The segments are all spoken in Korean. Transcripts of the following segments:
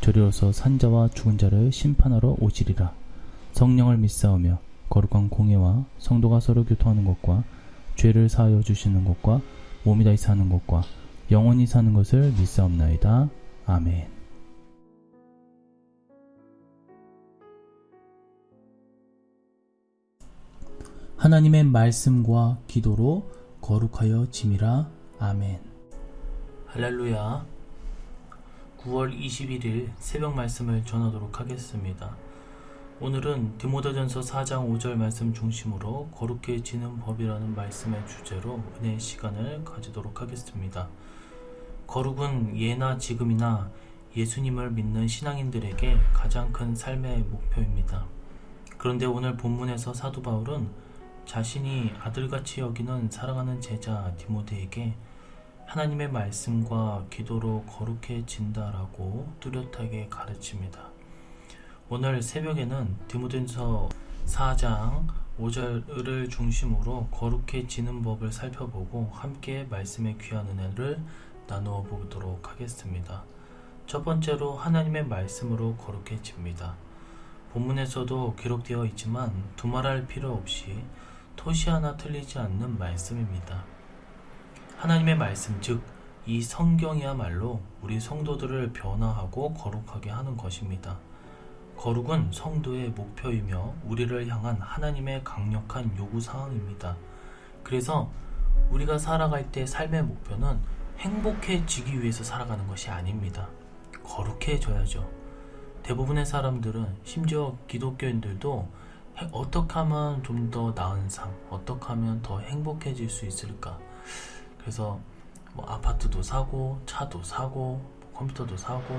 저리로서 산자와 죽은 자를 심판하러 오시리라 성령을 믿사오며 거룩한 공예와 성도가 서로 교통하는 것과 죄를 사하여 주시는 것과 몸이 다시 사는 것과 영원히 사는 것을 믿사옵나이다. 아멘. 하나님의 말씀과 기도로 거룩하여 짐이라. 아멘. 할렐루야. 9월 21일 새벽 말씀을 전하도록 하겠습니다. 오늘은 디모데전서 4장 5절 말씀 중심으로 거룩해지는 법이라는 말씀의 주제로 은혜의 시간을 가지도록 하겠습니다. 거룩은 예나 지금이나 예수님을 믿는 신앙인들에게 가장 큰 삶의 목표입니다. 그런데 오늘 본문에서 사도 바울은 자신이 아들같이 여기는 사랑하는 제자 디모데에게 하나님의 말씀과 기도로 거룩해진다라고 뚜렷하게 가르칩니다. 오늘 새벽에는 디모덴서 4장 5절을 중심으로 거룩해지는 법을 살펴보고 함께 말씀의 귀한 은혜를 나누어 보도록 하겠습니다. 첫 번째로 하나님의 말씀으로 거룩해집니다. 본문에서도 기록되어 있지만 두말할 필요 없이 토시 하나 틀리지 않는 말씀입니다. 하나님의 말씀, 즉, 이 성경이야말로 우리 성도들을 변화하고 거룩하게 하는 것입니다. 거룩은 성도의 목표이며 우리를 향한 하나님의 강력한 요구 사항입니다. 그래서 우리가 살아갈 때 삶의 목표는 행복해지기 위해서 살아가는 것이 아닙니다. 거룩해져야죠. 대부분의 사람들은 심지어 기독교인들도 해- 어떻게 하면 좀 더 나은 삶, 어떻게 하면 더 행복해질 수 있을까? 그래서 뭐 아파트도 사고, 차도 사고, 컴퓨터도 사고,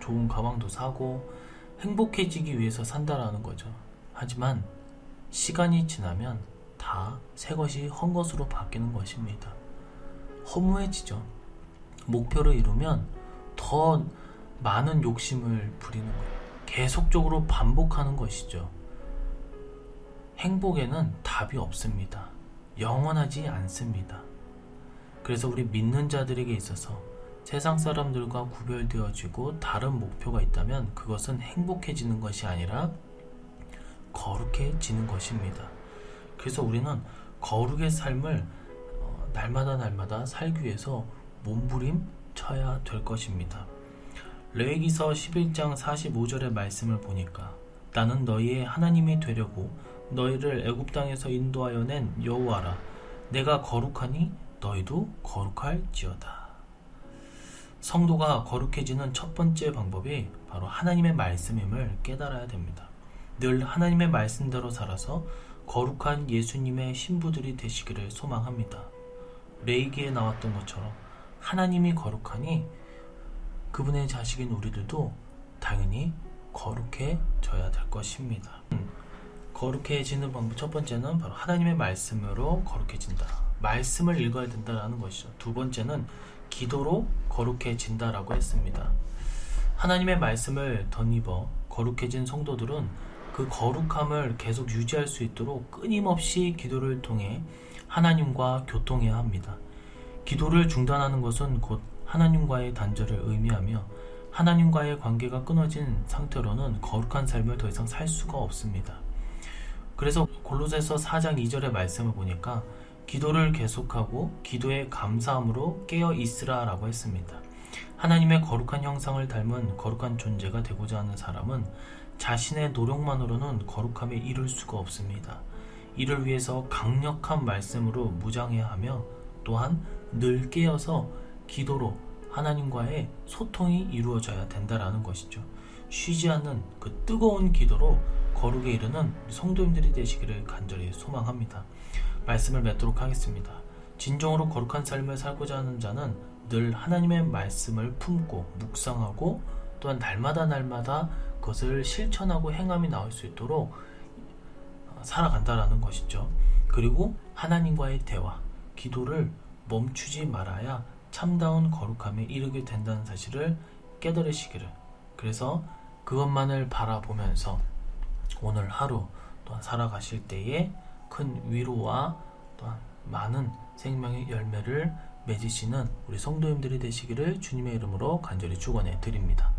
좋은 가방도 사고, 행복해지기 위해서 산다라는 거죠. 하지만 시간이 지나면 다 새 것이 헛 것으로 바뀌는 것입니다. 허무해지죠. 목표를 이루면 더 많은 욕심을 부리는 거예요. 계속적으로 반복하는 것이죠. 행복에는 답이 없습니다. 영원하지 않습니다. 그래서 우리 믿는 자들에게 있어서 세상 사람들과 구별되어지고 다른 목표가 있다면 그것은 행복해지는 것이 아니라 거룩해지는 것입니다. 그래서 우리는 거룩의 삶을 어, 날마다 날마다 살기 위해서 몸부림 쳐야 될 것입니다. 레위기서 11장 45절의 말씀을 보니까 나는 너희의 하나님이 되려고 너희를 애굽 땅에서 인도하여 낸 여호와라 내가 거룩하니 너희도 거룩할지어다. 성도가 거룩해지는 첫 번째 방법이 바로 하나님의 말씀임을 깨달아야 됩니다. 늘 하나님의 말씀대로 살아서 거룩한 예수님의 신부들이 되시기를 소망합니다. 레이기에 나왔던 것처럼 하나님이 거룩하니 그분의 자식인 우리들도 당연히 거룩해져야 될 것입니다. 음, 거룩해지는 방법 첫 번째는 바로 하나님의 말씀으로 거룩해진다. 말씀을 읽어야 된다라는 것이죠. 두 번째는 기도로 거룩해진다라고 했습니다. 하나님의 말씀을 덧입어 거룩해진 성도들은 그 거룩함을 계속 유지할 수 있도록 끊임없이 기도를 통해 하나님과 교통해야 합니다. 기도를 중단하는 것은 곧 하나님과의 단절을 의미하며 하나님과의 관계가 끊어진 상태로는 거룩한 삶을 더 이상 살 수가 없습니다. 그래서 골로새서 4장 2절의 말씀을 보니까 기도를 계속하고 기도에 감사함으로 깨어 있으라 라고 했습니다. 하나님의 거룩한 형상을 닮은 거룩한 존재가 되고자 하는 사람은 자신의 노력만으로는 거룩함에 이룰 수가 없습니다. 이를 위해서 강력한 말씀으로 무장해야 하며 또한 늘 깨어서 기도로 하나님과의 소통이 이루어져야 된다라는 것이죠. 쉬지 않는 그 뜨거운 기도로 거룩에 이르는 성도님들이 되시기를 간절히 소망합니다. 말씀을 맺도록 하겠습니다. 진정으로 거룩한 삶을 살고자 하는 자는 늘 하나님의 말씀을 품고 묵상하고 또한 날마다 날마다 그것을 실천하고 행함이 나올 수 있도록 어, 살아간다라는 것이죠. 그리고 하나님과의 대화, 기도를 멈추지 말아야 참다운 거룩함에 이르게 된다는 사실을 깨달으시기를. 그래서 그것만을 바라보면서 오늘 하루 또한 살아가실 때에 큰 위로와 또한 많은 생명의 열매를 맺으시는 우리 성도님들이 되시기를 주님의 이름으로 간절히 축원해 드립니다.